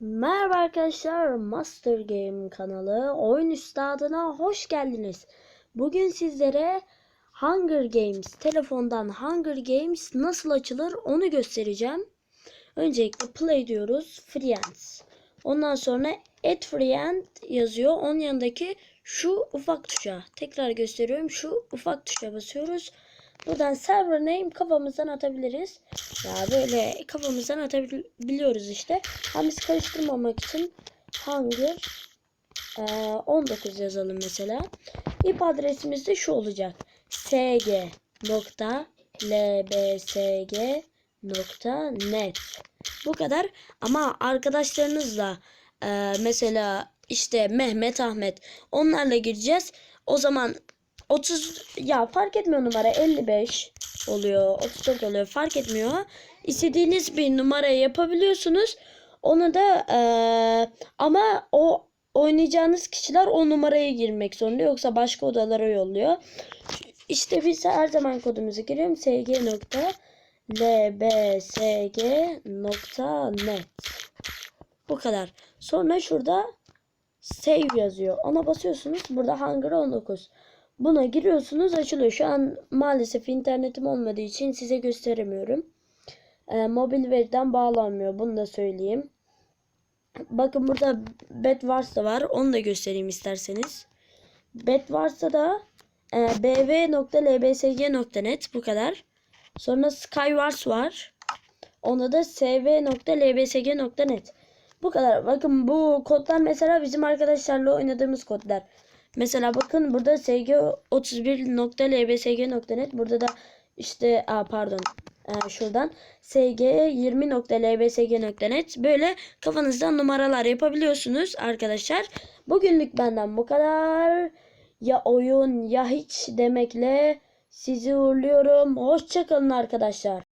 Merhaba arkadaşlar, Master Game kanalı Oyun Üstadına hoş geldiniz. Bugün sizlere Hunger Games, telefondan Hunger Games nasıl açılır onu göstereceğim. Öncelikle play diyoruz, friends. Ondan sonra add friend yazıyor. Onun yanındaki şu ufak tuşa. Tekrar gösteriyorum. Şu ufak tuşa basıyoruz. Buradan server name kafamızdan atabiliriz. Ya böyle kafamızdan atabiliyoruz işte. Ama biz karıştırmamak için Hunger e, 19 yazalım mesela. IP adresimiz de şu olacak. sg.lbsg.net Bu kadar ama arkadaşlarınızla e, mesela işte Mehmet Ahmet onlarla gireceğiz. O zaman 30 ya fark etmiyor numara 55 oluyor 34 oluyor fark etmiyor. İstediğiniz bir numara yapabiliyorsunuz. Onu da eee, ama o oynayacağınız kişiler o numaraya girmek zorunda yoksa başka odalara yolluyor. İşte biz her zaman kodumuzu giriyorum sg.lbsg.net Bu kadar. Sonra şurada save yazıyor. Ona basıyorsunuz. Burada Hunger 19. Buna giriyorsunuz açılıyor. Şu an maalesef internetim olmadığı için size gösteremiyorum. Ee, mobil veriden bağlanmıyor. Bunu da söyleyeyim. Bakın burada Bedwars da var. Onu da göstereyim isterseniz. Bedwars'ta da e, bv.lbsg.net bu kadar. Sonra Skywars var. Onda da sv.lbsg.net. Bu kadar. Bakın bu kodlar mesela bizim arkadaşlarla oynadığımız kodlar. Mesela bakın burada sg31.lbsg.net burada da işte aa, pardon ee, şuradan sg20.lbsg.net böyle kafanızdan numaralar yapabiliyorsunuz arkadaşlar. Bugünlük benden bu kadar. Ya oyun ya hiç demekle sizi uğurluyorum. Hoşçakalın arkadaşlar.